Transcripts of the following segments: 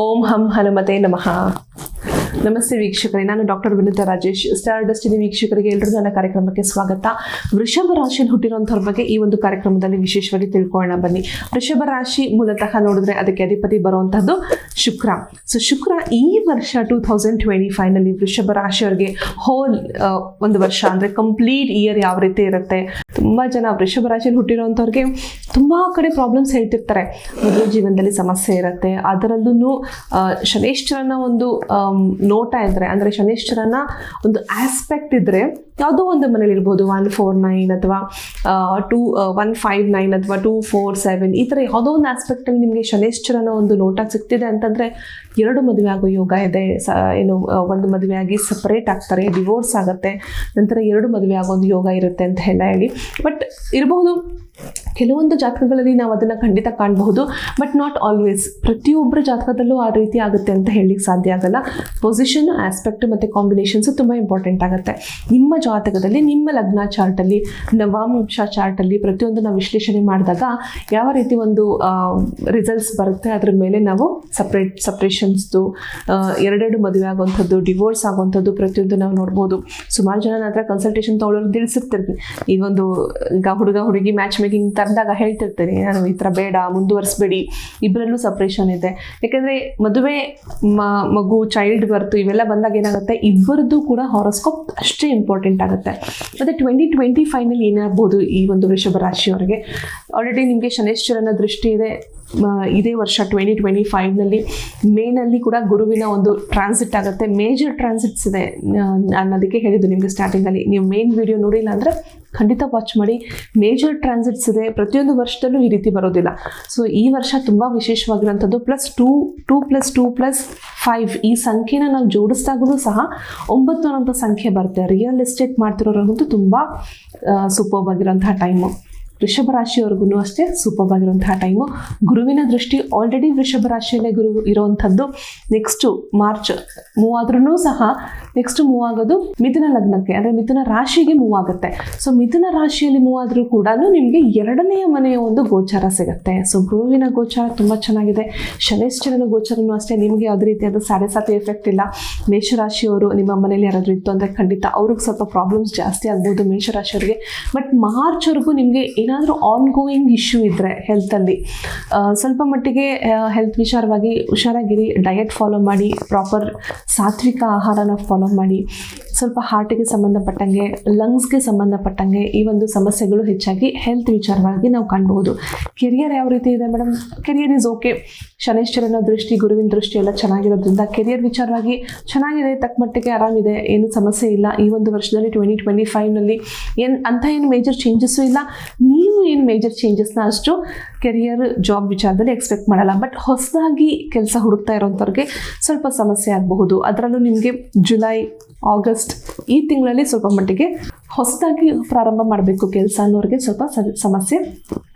ఓం హం హనుమతే నమ. ನಮಸ್ತೆ ವೀಕ್ಷಕರೇ, ನಾನು doctor Vinitha Rajesh. Star destiny ವೀಕ್ಷಕರಿಗೆ ಎಲ್ಲರೂ ನನ್ನ ಕಾರ್ಯಕ್ರಮಕ್ಕೆ ಸ್ವಾಗತ. ವೃಷಭ ರಾಶಿಯಲ್ಲಿ ಹುಟ್ಟಿರುವಂಥವ್ರ ಬಗ್ಗೆ ಈ ಒಂದು ಕಾರ್ಯಕ್ರಮದಲ್ಲಿ ವಿಶೇಷವಾಗಿ ತಿಳ್ಕೊಳ್ಳೋಣ ಬನ್ನಿ. ವೃಷಭ ರಾಶಿ ಮೂಲತಃ ನೋಡಿದ್ರೆ ಅದಕ್ಕೆ ಅಧಿಪತಿ ಬರುವಂತಹದ್ದು ಶುಕ್ರ. ಸೊ ಶುಕ್ರ ಈ ವರ್ಷ ಟೂ ತೌಸಂಡ್ ಟ್ವೆಂಟಿ ಫೈವ್ನಲ್ಲಿ ವೃಷಭ ರಾಶಿಯವರಿಗೆ ಹೋಲ್ ಒಂದು ವರ್ಷ ಅಂದರೆ ಕಂಪ್ಲೀಟ್ ಇಯರ್ ಯಾವ ರೀತಿ ಇರುತ್ತೆ. ತುಂಬ ಜನ ವೃಷಭ ರಾಶಿಯಲ್ಲಿ ಹುಟ್ಟಿರೋಂಥವ್ರಿಗೆ ತುಂಬ ಕಡೆ ಪ್ರಾಬ್ಲಮ್ಸ್ ಹೇಳ್ತಿರ್ತಾರೆ. ಮದುವೆ ಜೀವನದಲ್ಲಿ ಸಮಸ್ಯೆ ಇರುತ್ತೆ. ಅದರಲ್ಲೂ ಶನೇಶ್ವರನ ಒಂದು ನೋಟ ಇದ್ರೆ, ಅಂದರೆ ಶನೇಶ್ವರನ ಒಂದು ಆಸ್ಪೆಕ್ಟ್ ಇದ್ರೆ, ಯಾವುದೋ ಒಂದು ಮನೇಲಿ ಇರ್ಬೋದು ಒನ್ ಫೋರ್ ನೈನ್ ಅಥವಾ ಟೂ ಒನ್ ಫೈವ್ ನೈನ್ ಅಥವಾ ಟೂ ಫೋರ್ ಸೆವೆನ್ ಈ ಥರ ಯಾವುದೋ ಒಂದು ಆಸ್ಪೆಕ್ಟಲ್ಲಿ ನಿಮಗೆ ಶನೇಶ್ವರನ ಒಂದು ನೋಟ ಸಿಗ್ತಿದೆ ಅಂತಂದರೆ, ಎರಡು ಮದುವೆ ಆಗೋ ಯೋಗ ಇದೆ, ಸ, ಏನು ಒಂದು ಮದುವೆ ಆಗಿ ಸಪ್ರೇಟ್ ಆಗ್ತಾರೆ ಡಿವೋರ್ಸ್ ಆಗುತ್ತೆ, ನಂತರ ಎರಡು ಮದುವೆ ಆಗೋ ಒಂದು ಯೋಗ ಇರುತ್ತೆ ಅಂತ ಎಲ್ಲ ಹೇಳಿ. ಬಟ್ ಇರಬಹುದು ಕೆಲವೊಂದು ಜಾತಕಗಳಲ್ಲಿ ನಾವು ಅದನ್ನು ಖಂಡಿತ ಕಾಣಬಹುದು ಬಟ್ ನಾಟ್ ಆಲ್ವೇಸ್ ಪ್ರತಿಯೊಬ್ಬರ ಜಾತಕದಲ್ಲೂ ಆ ರೀತಿ ಆಗುತ್ತೆ ಅಂತ ಹೇಳಲಿಕ್ಕೆ ಸಾಧ್ಯ ಆಗಲ್ಲ. ಪೊಸಿಷನ್ ಆಸ್ಪೆಕ್ಟ್ ಮತ್ತು ಕಾಂಬಿನೇಷನ್ಸ್ ತುಂಬ ಇಂಪಾರ್ಟೆಂಟ್ ಆಗುತ್ತೆ. ನಿಮ್ಮ ಜಾತಕದಲ್ಲಿ, ನಿಮ್ಮ ಲಗ್ನ ಚಾರ್ಟಲ್ಲಿ ನವಾಂಶ ಚಾರ್ಟಲ್ಲಿ ಪ್ರತಿಯೊಂದು ನಾವು ವಿಶ್ಲೇಷಣೆ ಮಾಡಿದಾಗ ಯಾವ ರೀತಿ ಒಂದು ರಿಸಲ್ಟ್ಸ್ ಬರುತ್ತೆ, ಅದ್ರ ಮೇಲೆ ನಾವು ಸಪ್ರೇಟ್ ಸಪ್ರೇಷನ್ಸ್ದು ಎರಡೆರಡು ಮದುವೆ ಆಗುವಂಥದ್ದು ಡಿವೋರ್ಸ್ ಆಗುವಂಥದ್ದು ಪ್ರತಿಯೊಂದು ನಾವು ನೋಡ್ಬೋದು. ಸುಮಾರು ಜನ ಹತ್ರ ಕನ್ಸಲ್ಟೇಷನ್ ತೊಗೊಳ್ಳೋರು ತಿಳಿಸಿರ್ತಿರ್ತೀನಿ ಈ ಒಂದು ಈಗ ಹುಡುಗ, ಹುಡುಗಿ ಮ್ಯಾಚ್ ಮೇಕಿಂಗ್ ತರದಾಗ ಹೇಳ್ತಿರ್ತೀನಿ, ನಾನು ಈ ಥರ ಬೇಡ, ಮುಂದುವರಿಸ್ಬೇಡಿ. ಇಬ್ಬರಲ್ಲೂ ಸಪ್ರೇಷನ್ ಇದೆ. ಯಾಕೆಂದರೆ ಮದುವೆ ಮ- ಮಗು ಚೈಲ್ಡ್ ಬರ್ತು ಇವೆಲ್ಲ ಬಂದಾಗ ಏನಾಗುತ್ತೆ? ಇಬ್ಬರದ್ದು ಕೂಡ ಹಾರೋಸ್ಕೋಪ್ ಅಷ್ಟೇ ಇಂಪಾರ್ಟೆಂಟ್ ಆಗುತ್ತೆ. ಮತ್ತು ಟ್ವೆಂಟಿ ಟ್ವೆಂಟಿ ಫೈನಲ್ಲಿ ಏನಾಗ್ಬೋದು ಈ ಒಂದು ವೃಷಭ ರಾಶಿಯವರಿಗೆ? ಆಲ್ರೆಡಿ ನಿಮಗೆ ಶನೇಶ್ವರನ ದೃಷ್ಟಿ ಇದೆ. ಇದೇ ವರ್ಷ ಟ್ವೆಂಟಿ ಟ್ವೆಂಟಿ ಫೈವ್ನಲ್ಲಿ ಮೇನಲ್ಲಿ ಕೂಡ ಗುರುವಿನ ಒಂದು ಟ್ರಾನ್ಸಿಟ್ ಆಗುತ್ತೆ. ಮೇಜರ್ ಟ್ರಾನ್ಸಿಟ್ಸ್ ಇದೆ. ಅನ್ನೋದಕ್ಕೆ ಹೇಳಿದ್ದು ನಿಮಗೆ ಸ್ಟಾರ್ಟಿಂಗಲ್ಲಿ ನೀವು ಮೇನ್ ವಿಡಿಯೋ ನೋಡಿಲ್ಲ ಅಂದರೆ ಖಂಡಿತ ವಾಚ್ ಮಾಡಿ ಮೇಜರ್ ಟ್ರಾನ್ಸಿಟ್ಸ್ ಇದೆ. ಪ್ರತಿಯೊಂದು ವರ್ಷದಲ್ಲೂ ಈ ರೀತಿ ಬರೋದಿಲ್ಲ. ಸೊ ಈ ವರ್ಷ ತುಂಬ ವಿಶೇಷವಾಗಿರುವಂಥದ್ದು. Plus two two plus two plus five ಈ ಸಂಖ್ಯೆನ ನಾವು ಜೋಡಿಸಿದಾಗಲೂ ಸಹ ಒಂಬತ್ತು ಅನ್ನೋಂಥ ಸಂಖ್ಯೆ ಬರುತ್ತೆ. ರಿಯಲ್ ಎಸ್ಟೇಟ್ ಮಾಡ್ತಿರೋರಂತೂ ತುಂಬ ಸೂಪರ್ಬ್ ಆಗಿರೋಂತಹ ಟೈಮು ವೃಷಭ ರಾಶಿಯವ್ರಿಗೂ ಅಷ್ಟೇ ಸೂಪರ್ ಆಗಿರುವಂತಹ ಟೈಮು ಗುರುವಿನ ದೃಷ್ಟಿ ಆಲ್ರೆಡಿ ವೃಷಭ ರಾಶಿಯಲ್ಲೇ ಗುರು ಇರುವಂಥದ್ದು. ನೆಕ್ಸ್ಟು ಮಾರ್ಚ್ ಮೂವ್ ಆದ್ರೂ ಸಹ ನೆಕ್ಸ್ಟ್ ಮೂವ್ ಆಗೋದು ಮಿಥುನ ಲಗ್ನಕ್ಕೆ, ಅಂದರೆ ಮಿಥುನ ರಾಶಿಗೆ ಮೂವ್ ಆಗುತ್ತೆ. ಸೊ ಮಿಥುನ ರಾಶಿಯಲ್ಲಿ ಮೂವ್ ಆದರೂ ಕೂಡ ನಿಮಗೆ ಎರಡನೆಯ ಮನೆಯ ಒಂದು ಗೋಚಾರ ಸಿಗುತ್ತೆ. ಸೊ ಗುರುವಿನ ಗೋಚಾರ ತುಂಬ ಚೆನ್ನಾಗಿದೆ. ಶನೇಶ್ವರನ ಗೋಚಾರನೂ ಅಷ್ಟೇ, ನಿಮಗೆ ಯಾವುದೇ ರೀತಿಯಾದ ಸಾಡೆ ಸಾತಿ ಎಫೆಕ್ಟ್ ಇಲ್ಲ. ಮೇಷರಾಶಿಯವರು ನಿಮ್ಮ ಮನೇಲಿ ಯಾರಾದರೂ ಇತ್ತು ಅಂದರೆ ಖಂಡಿತ ಅವ್ರಿಗೆ ಸ್ವಲ್ಪ ಪ್ರಾಬ್ಲಮ್ಸ್ ಜಾಸ್ತಿ ಆಗ್ಬೋದು ಮೇಷರಾಶಿಯವರಿಗೆ. ಬಟ್ ಮಾರ್ಚ್ವರೆಗೂ ನಿಮಗೆ ಏನಾದರೂ ಆನ್ ಗೋಯಿಂಗ್ ಇಶ್ಯೂ ಇದ್ದರೆ ಹೆಲ್ತಲ್ಲಿ ಸ್ವಲ್ಪ ಮಟ್ಟಿಗೆ ಹೆಲ್ತ್ ವಿಚಾರವಾಗಿ ಹುಷಾರಾಗಿರಿ ಡಯಟ್ ಫಾಲೋ ಮಾಡಿ ಪ್ರಾಪರ್ ಸಾತ್ವಿಕ ಆಹಾರನ ಫಾಲೋ ಮಾಡಿ, ಸ್ವಲ್ಪ ಹಾರ್ಟಿಗೆ ಸಂಬಂಧಪಟ್ಟಂಗೆ ಲಂಗ್ಸ್ಗೆ ಸಂಬಂಧಪಟ್ಟಂಗೆ ಈ ಒಂದು ಸಮಸ್ಯೆಗಳು ಹೆಚ್ಚಾಗಿ ಹೆಲ್ತ್ ವಿಚಾರವಾಗಿ ನಾವು ಕಾಣಬಹುದು. ಕೆರಿಯರ್ ಯಾವ ರೀತಿ ಇದೆ ಮೇಡಮ್ ಕೆರಿಯರ್ ಈಸ್ ಓಕೆ ಶನೇಶ್ವರನ ದೃಷ್ಟಿ, ಗುರುವಿನ ದೃಷ್ಟಿ ಎಲ್ಲ ಚೆನ್ನಾಗಿರೋದ್ರಿಂದ ಕೆರಿಯರ್ ವಿಚಾರವಾಗಿ ಚೆನ್ನಾಗಿದೆ, ತಕ್ಕ ಮಟ್ಟಿಗೆ ಆರಾಮಿದೆ, ಏನು ಸಮಸ್ಯೆ ಇಲ್ಲ. ಈ ಒಂದು ವರ್ಷದಲ್ಲಿ ಟ್ವೆಂಟಿ ಟ್ವೆಂಟಿ ಫೈವ್ನಲ್ಲಿ ಏನು ಅಂಥ ಏನು ಮೇಜರ್ ಚೇಂಜಸ್ಸು ಇಲ್ಲ. ನೀವು ಏನು ಮೇಜರ್ ಚೇಂಜಸ್ನ ಅಷ್ಟು ಕೆರಿಯರ್ ಜಾಬ್ ವಿಚಾರದಲ್ಲಿ ಎಕ್ಸ್ಪೆಕ್ಟ್ ಮಾಡಲ್ಲ. ಬಟ್ ಹೊಸದಾಗಿ ಕೆಲಸ ಹುಡುಕ್ತಾ ಇರೋಂಥವ್ರಿಗೆ ಸ್ವಲ್ಪ ಸಮಸ್ಯೆ ಆಗಬಹುದು. ಅದರಲ್ಲೂ ನಿಮಗೆ ಜುಲೈ ಆಗಸ್ಟ್ ಈ ತಿಂಗಳಲ್ಲಿ ಸ್ವಲ್ಪ ಮಟ್ಟಿಗೆ ಹೊಸದಾಗಿ ಪ್ರಾರಂಭ ಮಾಡಬೇಕು ಕೆಲಸ ಅನ್ನೋರಿಗೆ ಸ್ವಲ್ಪ ಸಮಸ್ಯೆ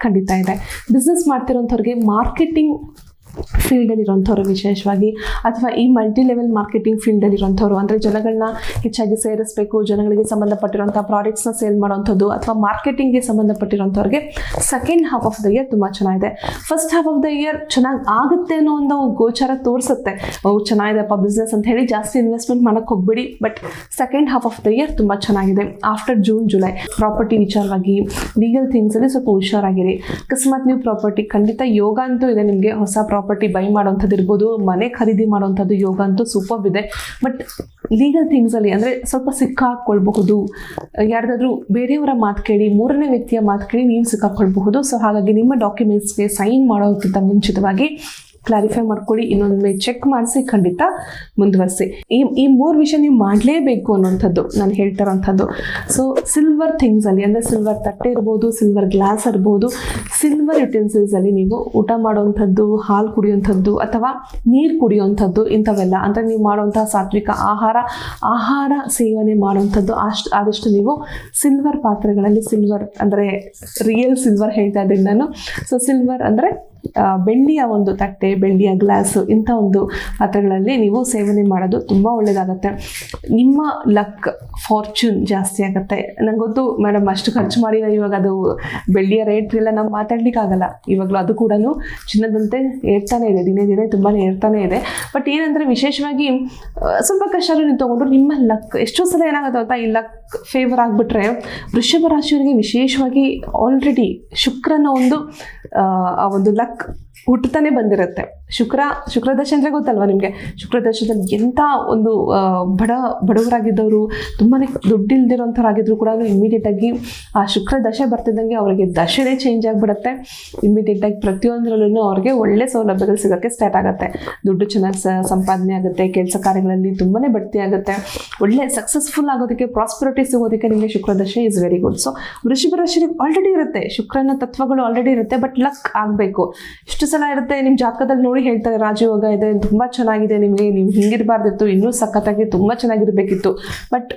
ಖಂಡಿತ ಇದೆ. ಬಿಸ್ನೆಸ್ ಮಾಡ್ತಿರೋಂಥವ್ರಿಗೆ ಮಾರ್ಕೆಟಿಂಗ್ ಫೀಲ್ಡಲ್ಲಿರೋಂಥವ್ರು ವಿಶೇಷವಾಗಿ, ಅಥವಾ ಈ ಮಲ್ಟಿ ಲೆವೆಲ್ ಮಾರ್ಕೆಟಿಂಗ್ ಫೀಲ್ಡಲ್ಲಿರೋಂಥವ್ರು ಅಂದರೆ ಜನಗಳನ್ನ ಹೆಚ್ಚಾಗಿ ಸೇರಿಸಬೇಕು, ಜನಗಳಿಗೆ ಸಂಬಂಧಪಟ್ಟಿರೋಂಥ ಪ್ರಾಡಕ್ಟ್ಸ್ನ ಸೇಲ್ ಮಾಡೋವಂಥದ್ದು, ಅಥವಾ ಮಾರ್ಕೆಟಿಂಗ್ಗೆ ಸಂಬಂಧಪಟ್ಟಿರೋಂಥವ್ರಿಗೆ second half of the year ತುಂಬ ಚೆನ್ನಾಗಿದೆ. First half of the year ಚೆನ್ನಾಗಿ ಆಗುತ್ತೆ ಅನ್ನೋ ಒಂದು ಗೋಚಾರ ತೋರಿಸುತ್ತೆ. ಓ ಚೆನ್ನಾಗಿದೆಪ್ಪ ಬಿಸ್ನೆಸ್ ಅಂತ ಹೇಳಿ ಜಾಸ್ತಿ ಇನ್ವೆಸ್ಟ್ಮೆಂಟ್ ಮಾಡೋಕ್ಕೆ ಹೋಗ್ಬೇಡಿ but second half of the year ತುಂಬ ಚೆನ್ನಾಗಿದೆ. ಆಫ್ಟರ್ ಜೂನ್ ಜುಲೈ ಪ್ರಾಪರ್ಟಿ ವಿಚಾರವಾಗಿ ಲೀಗಲ್ ಥಿಂಗ್ಸಲ್ಲಿ ಸ್ವಲ್ಪ ಹುಷಾರಾಗಿರಿ. ಅಕಸ್ಮಾತ್ ನೀವು ಪ್ರಾಪರ್ಟಿ ಖಂಡಿತ ಯೋಗ ಅಂತೂ ಇದೆ ನಿಮಗೆ, ಹೊಸ ಪ್ರಾಪರ್ಟಿ ಬೈ ಮಾಡೋವಂಥದ್ದು ಇರ್ಬೋದು, ಮನೆ ಖರೀದಿ ಮಾಡೋವಂಥದ್ದು ಯೋಗ ಅಂತೂ ಸೂಪರ್ ಇದೆ. ಬಟ್ ಲೀಗಲ್ ಥಿಂಗ್ಸಲ್ಲಿ ಅಂದರೆ ಸ್ವಲ್ಪ ಸಿಕ್ಕಾಕ್ಕೊಳ್ಬಹುದು ಯಾರ್ದಾದ್ರೂ ಬೇರೆಯವರ ಮಾತು ಕೇಳಿ, ಮೂರನೇ ವ್ಯಕ್ತಿಯ ಮಾತು ಕೇಳಿ ನೀವು ಸಿಕ್ಕಾಕ್ಕೊಳ್ಬಹುದು ಸೊ ಹಾಗಾಗಿ ನಿಮ್ಮ ಡಾಕ್ಯುಮೆಂಟ್ಸ್ಗೆ ಸೈನ್ ಮಾಡೋಕ್ಕಿಂತ ಮುಂಚಿತವಾಗಿ ಕ್ಲಾರಿಫೈ ಮಾಡ್ಕೊಳ್ಳಿ, ಇನ್ನೊಂದು ಚೆಕ್ ಮಾಡಿಸಿ, ಖಂಡಿತ ಮುಂದುವರಿಸಿ. ಈ ಈ ಮೂರು ವಿಷಯ ನೀವು ಮಾಡಲೇಬೇಕು ಅನ್ನೋಂಥದ್ದು ನಾನು ಹೇಳ್ತಾ ಇರೋಂಥದ್ದು ಸೊ ಸಿಲ್ವರ್ ಥಿಂಗ್ಸಲ್ಲಿ ಅಂದರೆ ಸಿಲ್ವರ್ ತಟ್ಟೆ ಇರ್ಬೋದು ಸಿಲ್ವರ್ ಗ್ಲಾಸ್ ಇರ್ಬೋದು ಸಿಲ್ವರ್ ಯುಟೆನ್ಸಿಲ್ಸಲ್ಲಿ ನೀವು ಊಟ ಮಾಡೋವಂಥದ್ದು, ಹಾಲು ಕುಡಿಯುವಂಥದ್ದು, ಅಥವಾ ನೀರು ಕುಡಿಯುವಂಥದ್ದು ಇಂಥವೆಲ್ಲ. ಅಂದರೆ ನೀವು ಮಾಡುವಂಥ ಸಾತ್ವಿಕ ಆಹಾರ ಆಹಾರ ಸೇವನೆ ಮಾಡುವಂಥದ್ದು, ಅಷ್ಟು, ಆದಷ್ಟು ನೀವು ಸಿಲ್ವರ್ ಪಾತ್ರೆಗಳಲ್ಲಿ ಸಿಲ್ವರ್ ಅಂದರೆ ರಿಯಲ್ ಸಿಲ್ವರ್ ಹೇಳ್ತಾ ಇದ್ದೀನಿ ನಾನು. ಸೊ ಸಿಲ್ವರ್ ಅಂದರೆ ಬೆಳ್ಳಿಯ ಒಂದು ತಟ್ಟೆ ಬೆಳ್ಳಿಯ ಗ್ಲಾಸು ಇಂಥ ಒಂದು ಪಾತ್ರೆಗಳಲ್ಲಿ ನೀವು ಸೇವನೆ ಮಾಡೋದು ತುಂಬ ಒಳ್ಳೆಯದಾಗತ್ತೆ ನಿಮ್ಮ ಲಕ್, ಫಾರ್ಚೂನ್ ಜಾಸ್ತಿ ಆಗುತ್ತೆ. ನಂಗೆ ಗೊತ್ತು, ಮೇಡಮ್, ಅಷ್ಟು ಖರ್ಚು ಮಾಡಿ ಇವಾಗ ಅದು ಬೆಳ್ಳಿಯ ರೇಟ್ ಎಲ್ಲ ನಾವು ಮಾತಾಡ್ಲಿಕ್ಕಾಗಲ್ಲ. ಇವಾಗಲೂ ಅದು ಕೂಡ ಚಿನ್ನದಂತೆ ಏರ್ತಾನೆ ಇದೆ, ದಿನೇ ದಿನೇ ತುಂಬಾ ಏರ್ತಾನೆ ಇದೆ. ಬಟ್ ಏನಂದರೆ ವಿಶೇಷವಾಗಿ ಸ್ವಲ್ಪ ಕಷ್ಟ ನೀವು ತೊಗೊಂಡ್ರು ನಿಮ್ಮ ಲಕ್, ಎಷ್ಟೋ ಸಲ ಏನಾಗುತ್ತೆ ಗೊತ್ತಾ, ಈ ಲಕ್ ಫೇವರ್ ಆಗಿಬಿಟ್ರೆ ವೃಷಭ ರಾಶಿಯವರಿಗೆ ವಿಶೇಷವಾಗಿ ಆಲ್ರೆಡಿ ಶುಕ್ರನ ಒಂದು ಆ ಒಂದು ಲಕ್ ಹುಟ್ಟುತ್ತಾನೆ ಬಂದಿರುತ್ತೆ. ಶುಕ್ರ ಶುಕ್ರದಶ ಅಂದರೆ ಗೊತ್ತಲ್ವಾ ನಿಮಗೆ? ಶುಕ್ರದಶದಲ್ಲಿ ಎಂಥ ಒಂದು ಬಡ, ಬಡವರಾಗಿದ್ದವರು ತುಂಬಾ ದುಡ್ಡಿಲ್ದಿರೋಂಥವ್ರಾಗಿದ್ರು ಕೂಡ ಇಮ್ಮಿಡಿಯೇಟಾಗಿ ಆ ಶುಕ್ರ ದಶೆ ಬರ್ತಿದ್ದಂಗೆ ಅವರಿಗೆ ದಶೆನೇ ಚೇಂಜ್ ಆಗಿಬಿಡುತ್ತೆ. ಇಮಿಡಿಯೇಟಾಗಿ ಪ್ರತಿಯೊಂದರಲ್ಲೂ ಅವ್ರಿಗೆ ಒಳ್ಳೆ ಸೌಲಭ್ಯಗಳು ಸಿಗೋಕ್ಕೆ ಸ್ಟಾರ್ಟ್ ಆಗುತ್ತೆ. ದುಡ್ಡು ಚೆನ್ನಾಗಿ ಸಂಪಾದನೆ ಆಗುತ್ತೆ, ಕೆಲಸ ಕಾರ್ಯಗಳಲ್ಲಿ ತುಂಬಾ ಬಡ್ತಿ ಆಗುತ್ತೆ. ಒಳ್ಳೆ ಸಕ್ಸಸ್ಫುಲ್ ಆಗೋದಕ್ಕೆ ಪ್ರಾಸ್ಪರಿಟಿ ಸಿಗೋದಕ್ಕೆ ನಿಮಗೆ ಶುಕ್ರ ದಶೆ ಇಸ್ ವೆರಿ ಗುಡ್ ಸೊ ವೃಷಭ ರಾಶಿಗೆ ಆಲ್ರೆಡಿ ಇರುತ್ತೆ. ಶುಕ್ರನ ತತ್ವಗಳು ಆಲ್ರೆಡಿ ಇರುತ್ತೆ ಬಟ್ ಲಕ್ ಆಗಬೇಕು. ಎಷ್ಟು ಸಲ ಇರುತ್ತೆ ನಿಮ್ಮ ಜಾತಕದಲ್ಲಿ ನೋಡಿ ಹೇಳ್ತಾರೆ ರಾಜಯೋಗ ಇದೆ ತುಂಬ ಚೆನ್ನಾಗಿದೆ ನಿಮಗೆ, ನೀವು ಹಿಂಗಿರಬಾರ್ದಿತ್ತು, ಇನ್ನೂ ಸಖತ್ತಾಗಿ ತುಂಬ ಚೆನ್ನಾಗಿರಬೇಕಿತ್ತು. ಬಟ್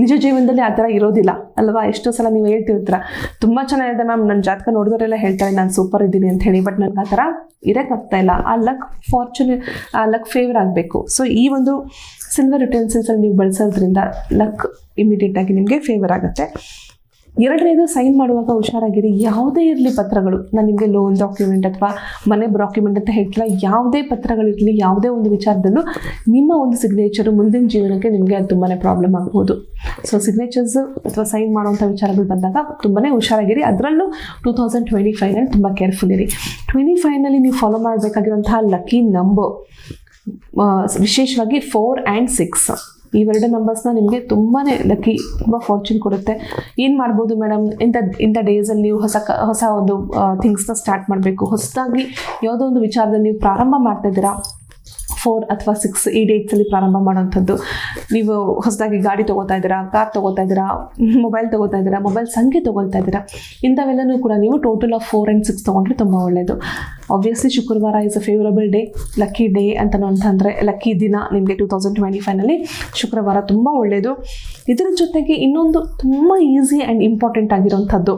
ನಿಜ ಜೀವನದಲ್ಲಿ ಆ ಥರ ಇರೋದಿಲ್ಲ, ಅಲ್ವಾ? ಎಷ್ಟೋ ಸಲ ನೀವು ಹೇಳ್ತಿರ್ತೀರ, ತುಂಬ ಚೆನ್ನಾಗಿದೆ ಮ್ಯಾಮ್ ನನ್ನ ಜಾತಕ ನೋಡಿದವರೆಲ್ಲ ಹೇಳ್ತಾರೆ, ನಾನು ಸೂಪರ್ ಇದ್ದೀನಿ ಅಂತ ಹೇಳಿ. ಬಟ್ ನನಗೆ ಆ ಥರ ಇರೋಕ್ಕಾಗ್ತಾ ಇಲ್ಲ. ಆ ಲಕ್ ಫಾರ್ಚುನೇ ಆ ಲಕ್ ಫೇವರ್ ಆಗಬೇಕು. ಸೊ ಈ ಒಂದು ಸಿಲ್ವರ್ ಯುಟೆನ್ಸಿಲ್ಸಲ್ಲಿ ನೀವು ಬಳಸೋದ್ರಿಂದ ಲಕ್ ಇಮಿಡಿಯೇಟಾಗಿ ನಿಮಗೆ ಫೇವರ್ ಆಗುತ್ತೆ. ಎರಡನೇದು ಸೈನ್ ಮಾಡುವಾಗ ಹುಷಾರಾಗಿರಿ. ಯಾವುದೇ ಇರಲಿ ಪತ್ರಗಳು, ನಾನು ನಿಮಗೆ ಲೋನ್ ಡಾಕ್ಯುಮೆಂಟ್ ಅಥವಾ ಮನೆ ಡಾಕ್ಯುಮೆಂಟ್ ಅಂತ ಹೇಳ್ತಿಲ್ಲ, ಯಾವುದೇ ಪತ್ರಗಳಿರಲಿ ಯಾವುದೇ ಒಂದು ವಿಚಾರದಲ್ಲೂ ನಿಮ್ಮ ಒಂದು ಸಿಗ್ನೇಚರು ಮುಂದಿನ ಜೀವನಕ್ಕೆ ನಿಮಗೆ ಅದು ತುಂಬಾ ಪ್ರಾಬ್ಲಮ್ ಆಗ್ಬೋದು. ಸೊ ಸಿಗ್ನೇಚರ್ಸ್ ಅಥವಾ ಸೈನ್ ಮಾಡುವಂಥ ವಿಚಾರಗಳು ಬಂದಾಗ ತುಂಬಾ ಹುಷಾರಾಗಿರಿ. ಅದರಲ್ಲೂ ಟೂ ತೌಸಂಡ್ ಟ್ವೆಂಟಿ ಫೈವ್ನಲ್ಲಿ ತುಂಬ ಕೇರ್ಫುಲ್ ಇರಿ. ಟ್ವೆಂಟಿ ಫೈವ್ನಲ್ಲಿ ನೀವು ಫಾಲೋ ಮಾಡಬೇಕಾಗಿರುವಂತಹ ಲಕ್ಕಿ ನಂಬರ್ ವಿಶೇಷವಾಗಿ ಫೋರ್ ಆ್ಯಂಡ್ ಸಿಕ್ಸ್ ಇವೆರಡು ನಂಬರ್ಸ್ನ ನಿಮಗೆ ತುಂಬಾ ಲಕ್ಕಿ ತುಂಬ ಫಾರ್ಚೂನ್ ಕೊಡುತ್ತೆ. ಏನು ಮಾಡ್ಬೋದು ಮೇಡಮ್ ಇಂಥ ಇಂಥ ಡೇಸಲ್ಲಿ ನೀವು ಹೊಸ ಹೊಸ ಒಂದು ಥಿಂಗ್ಸ್ನ ಸ್ಟಾರ್ಟ್ ಮಾಡಬೇಕು. ಹೊಸದಾಗಿ ಯಾವುದೋ ಒಂದು ವಿಚಾರದಲ್ಲಿ ನೀವು ಪ್ರಾರಂಭ ಮಾಡ್ತಾ ಇದ್ದೀರಾ? ಫೋರ್ ಅಥವಾ ಸಿಕ್ಸ್ ಈ ಡೇಟ್ಸಲ್ಲಿ ಪ್ರಾರಂಭ ಮಾಡೋವಂಥದ್ದು. ನೀವು ಹೊಸದಾಗಿ ಗಾಡಿ ತೊಗೋತಾ ಇದ್ದೀರಾ ಕಾರ್ ತೊಗೋತಾ ಇದ್ದೀರಾ ಮೊಬೈಲ್ ತೊಗೋತಾ ಇದ್ದೀರಾ ಮೊಬೈಲ್ ಸಂಖ್ಯೆ ತೊಗೊಳ್ತಾ ಇದ್ದೀರಾ, ಇಂಥವೆಲ್ಲನೂ ಕೂಡ ನೀವು total of four and six ತೊಗೊಂಡ್ರೆ ತುಂಬ ಒಳ್ಳೆಯದು ಆಬ್ವಿಯಸ್ಲಿ ಶುಕ್ರವಾರ is a favourable day lucky day ಅಂತ ಅಂತಂದರೆ ಲಕ್ಕಿ ದಿನ ನಿಮಗೆ ಟೂ ತೌಸಂಡ್ ಟ್ವೆಂಟಿ ಫೈವ್ನಲ್ಲಿ ಶುಕ್ರವಾರ ತುಂಬ ಒಳ್ಳೆಯದು ಇದರ ಜೊತೆಗೆ ಇನ್ನೊಂದು ತುಂಬ ಈಸಿ ಆ್ಯಂಡ್ ಇಂಪಾರ್ಟೆಂಟ್ ಆಗಿರೋಂಥದ್ದು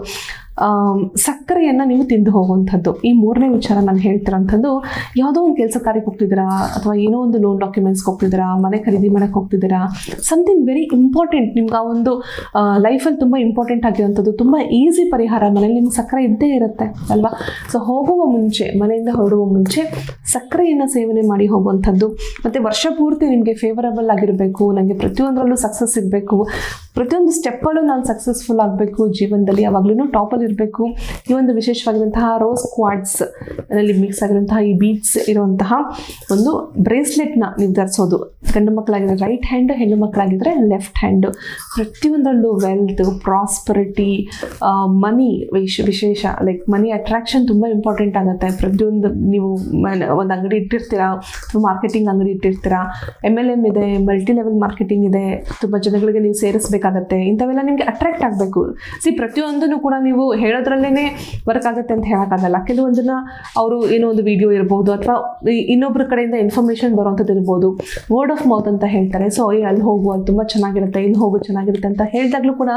ಸಕ್ಕರೆಯನ್ನು ನೀವು ತಿಂದು ಹೋಗುವಂಥದ್ದು. ಈ ಮೂರನೇ ವಿಚಾರ ನಾನು ಹೇಳ್ತಿರೋಂಥದ್ದು, ಯಾವುದೋ ಒಂದು ಕೆಲಸ ಕಾರ್ಯಕ್ಕೆ ಹೋಗ್ತಿದ್ದೀರಾ? ಅಥವಾ ಏನೋ ಒಂದು ಲೋನ್ ಡಾಕ್ಯುಮೆಂಟ್ಸ್ಗೆ ಹೋಗ್ತಿದ್ದೀರಾ? ಮನೆ ಖರೀದಿ ಮಾಡಕ್ಕೆ ಹೋಗ್ತಿದ್ದೀರಾ? ಸಮಥಿಂಗ್ ವೆರಿ ಇಂಪಾರ್ಟೆಂಟ್ ನಿಮ್ಗೆ ಆ ಒಂದು ಲೈಫಲ್ಲಿ ತುಂಬ ಇಂಪಾರ್ಟೆಂಟ್ ಆಗಿರೋಂಥದ್ದು ತುಂಬ ಈಸಿ ಪರಿಹಾರ. ಮನೇಲಿ ನಿಮ್ಗೆ ಸಕ್ಕರೆ ಇದ್ದೇ ಇರುತ್ತೆ, ಅಲ್ವಾ? ಸೊ ಹೋಗುವ ಮುಂಚೆ, ಮನೆಯಿಂದ ಹೊರಡುವ ಮುಂಚೆ ಸಕ್ಕರೆಯನ್ನು ಸೇವನೆ ಮಾಡಿ ಹೋಗುವಂಥದ್ದು. ಮತ್ತು ವರ್ಷ ಪೂರ್ತಿ ನಿಮಗೆ ಫೇವರಬಲ್ ಆಗಿರಬೇಕು ನನಗೆ ಪ್ರತಿಯೊಂದರಲ್ಲೂ ಸಕ್ಸಸ್ ಸಿಗಬೇಕು ಪ್ರತಿಯೊಂದು ಸ್ಟೆಪ್ಪಲ್ಲೂ ನಾನು ಸಕ್ಸಸ್ಫುಲ್ ಆಗಬೇಕು. ಜೀವನದಲ್ಲಿ ಯಾವಾಗಲೂ ಟಾಪಲ್ಲಿ ಇರಬೇಕು. ಈ ಒಂದು ವಿಶೇಷವಾಗಿರುವಂತಹ ರೋಸ್ ಕ್ವಾಡ್ಸ್ ಅದರಲ್ಲಿ ಮಿಕ್ಸ್ ಆಗಿರುವಂತಹ ಈ ಬೀಟ್ಸ್ ಇರುವಂತಹ ಒಂದು ಬ್ರೇಸ್ಲೆಟ್ನ ನೀವು ಧರಿಸೋದು. ಗಂಡು ಮಕ್ಕಳಾಗಿದ್ರೆ ರೈಟ್ ಹ್ಯಾಂಡ್ ಹೆಣ್ಣು ಮಕ್ಕಳಾಗಿದ್ದರೆ ಲೆಫ್ಟ್ ಹ್ಯಾಂಡು ಪ್ರತಿಯೊಂದರಲ್ಲೂ ವೆಲ್ತ್ ಪ್ರಾಸ್ಪರಿಟಿ ಮನಿ ವಿಶ್, ವಿಶೇಷ ಲೈಕ್ ಮನಿ ಅಟ್ರಾಕ್ಷನ್ ತುಂಬ ಇಂಪಾರ್ಟೆಂಟ್ ಆಗುತ್ತೆ. ಪ್ರತಿಯೊಂದು ನೀವು ಒಂದು ಅಂಗಡಿ ಇಟ್ಟಿರ್ತೀರಾ ಅಥವಾ ಮಾರ್ಕೆಟಿಂಗ್ ಅಂಗಡಿ ಇಟ್ಟಿರ್ತೀರಾ ಎಂ ಎಲ್ ಎಂ ಇದೆ ಮಲ್ಟಿ ಲೆವೆಲ್ ಮಾರ್ಕೆಟಿಂಗ್ ಇದೆ, ತುಂಬ ಜನಗಳಿಗೆ ನೀವು ಸೇರಿಸಬೇಕಾಗತ್ತೆ. ಇಂಥವೆಲ್ಲ ನಿಮಗೆ ಅಟ್ರಾಕ್ಟ್ ಆಗಬೇಕು. ಸಿ ಪ್ರತಿಯೊಂದನ್ನು ಕೂಡ ನೀವು ಹೇಳೋದ್ರಲ್ಲೇ ವರ್ಕ್ ಆಗುತ್ತೆ ಅಂತ ಹೇಳೋಕ್ಕಾಗಲ್ಲ. ಕೆಲವೊಂದನ್ನ ಅವರು ಏನೋ ಒಂದು ವಿಡಿಯೋ ಇರ್ಬೋದು ಅಥವಾ ಇನ್ನೊಬ್ಬರ ಕಡೆಯಿಂದ ಇನ್ಫಾರ್ಮೇಷನ್ ಬರುವಂಥದ್ದು ಇರ್ಬೋದು. ವರ್ಡ್ ಆಫ್ ಮೌತ್ ಅಂತ ಹೇಳ್ತಾರೆ. ಸೊ ಏ, ಅಲ್ಲಿ ಹೋಗು, ಅಲ್ಲಿ ತುಂಬ ಚೆನ್ನಾಗಿರುತ್ತೆ ಇಲ್ಲಿ ಹೋಗು ಚೆನ್ನಾಗಿರುತ್ತೆ ಅಂತ ಹೇಳಿದಾಗಲೂ ಕೂಡ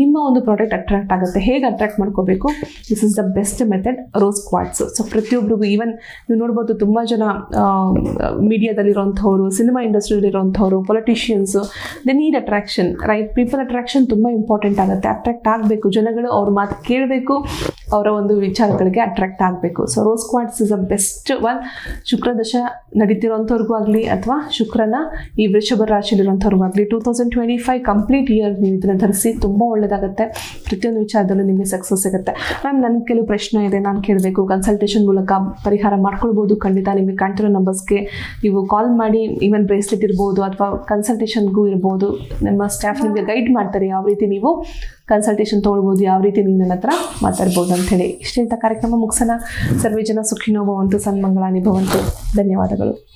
ನಿಮ್ಮ ಒಂದು ಪ್ರಾಡಕ್ಟ್ ಅಟ್ರಾಕ್ಟ್ ಆಗುತ್ತೆ. ಹೇಗೆ ಅಟ್ರಾಕ್ಟ್ ಮಾಡ್ಕೋಬೇಕು? This is the best method rose quartz so ಪ್ರತಿಯೊಬ್ಬರಿಗೂ ಈವನ್ ನೀವು ನೋಡ್ಬೋದು ತುಂಬ ಜನ ಮೀಡಿಯಾದಲ್ಲಿರೋಂಥವ್ರು cinema ಇಂಡಸ್ಟ್ರಿಯಲ್ಲಿರೋಂಥವ್ರು politicians they need attraction right people attraction ತುಂಬ ಇಂಪಾರ್ಟೆಂಟ್ ಆಗುತ್ತೆ. ಅಟ್ರಾಕ್ಟ್ ಆಗಬೇಕು. ಜನಗಳು ಅವ್ರ ಮಾತು ಕೇಳಬೇಕು, ಅವರ ಒಂದು ವಿಚಾರಗಳಿಗೆ ಅಟ್ರಾಕ್ಟ್ ಆಗಬೇಕು. So rose quartz is a best one ಶುಕ್ರದಶ ನಡೀತಿರೋಂಥವ್ರಿಗೂ ಆಗಲಿ ಅಥವಾ ಶುಕ್ರನ ಈ ವೃಷಭ ರಾಶಿಯಲ್ಲಿರುವಂಥವ್ರಿಗೂ ಆಗಲಿ two thousand twenty five complete year ನೀವು ಇದನ್ನು ಧರಿಸಿ ತುಂಬ ಒಳ್ಳೆಯದಾಗುತ್ತೆ ಪ್ರತಿಯೊಂದು ವಿಚಾರದಲ್ಲೂ ನಿಮಗೆ ಸಕ್ಸಸ್ ಸಿಗುತ್ತೆ. ಮ್ಯಾಮ್ ನನಗೆ ಕೆಲವು ಪ್ರಶ್ನೆ ಇದೆ, ನಾನು ಕೇಳಬೇಕು. ಕನ್ಸಲ್ಟೇಷನ್ ಮೂಲಕ ಪರಿಹಾರ ಮಾಡ್ಕೊಳ್ಬೋದು. ಖಂಡಿತ ನಿಮಗೆ ಕಾಣ್ತಿರೋ ನಂಬರ್ಸ್ಗೆ ನೀವು ಕಾಲ್ ಮಾಡಿ ಈವನ್ ಬ್ರೇಸ್ಲೆಟ್ ಇರ್ಬೋದು ಅಥವಾ ಕನ್ಸಲ್ಟೇಷನ್ಗೂ ಇರ್ಬೋದು. ನಮ್ಮ ಸ್ಟಾಫ್ ನಿಮಗೆ ಗೈಡ್ ಮಾಡ್ತಾರೆ, ಯಾವ ರೀತಿ ನೀವು ಕನ್ಸಲ್ಟೇಷನ್ ತೊಗೊಳ್ಬೋದು, ಯಾವ ರೀತಿ ನೀವು ನನ್ನ ಹತ್ರ ಮಾತಾಡ್ಬೋದು ಹೇಳಿ ಇಷ್ಟು ಇಂಥ ಕಾರ್ಯಕ್ರಮ ಮುಗಿಸೋಣ. ಸರ್ವೇ ಜನ ಸುಖಿನೋ ಭವಂತು ಸನ್ಮಂಗಳ ಭವಂತು. ಧನ್ಯವಾದಗಳು.